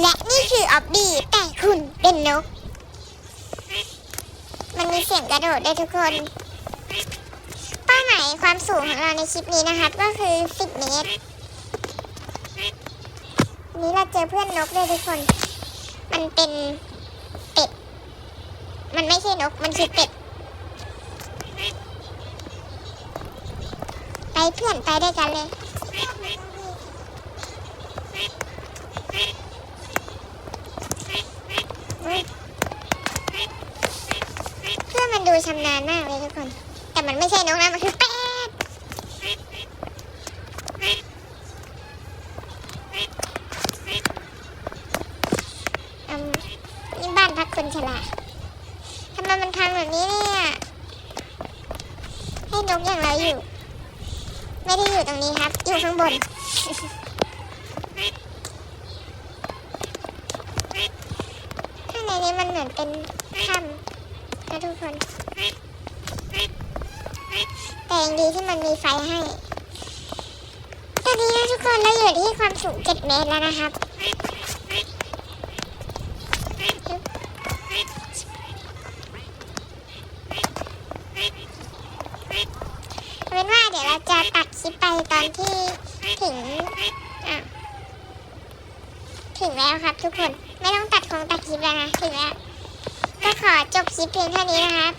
และนี่คือออบบี้แต่คุณเป็นนก มันมีเสียงกระโดดด้วยทุกคน เป้าหมายความสูงของเราในคลิปนี้นะครับ ก็คือ 10 เมตร นี้เราเจอเพื่อนนกด้วยทุกคน มันเป็นเป็ด มันไม่ใช่นก มันคือเป็ด ไปเพื่อนไปด้วยกันเลย เพื่อนมัน ดูชำนาญมากเลยทุกคน แต่มันไม่ใช่นกนะ มันคือเป็ดนี่บ้านพักคนชราทำไมมันทำแบบนี้เนี่ย ให้นกอย่างเราอยู่ ไม่ได้อยู่ตรงนี้ครับ อยู่ข้างบนข้างในนี้มันเหมือนเป็นถ้ำ นะทุกคน แต่ยังดีที่มันมีไฟให้ ตอนนี้นะทุกคนเราอยู่ที่ความสูง 7 เมตรแล้วนะครับเอาเป็นว่าเดี๋ยวเราจะตัดคลิปไปตอนที่ถึงถึงแล้วครับทุกคน ไม่ต้องตัดคงตัดคลิปแล้วนะ ถึงแล้ว ขอจบคลิปเพียงเท่านี้นะครับ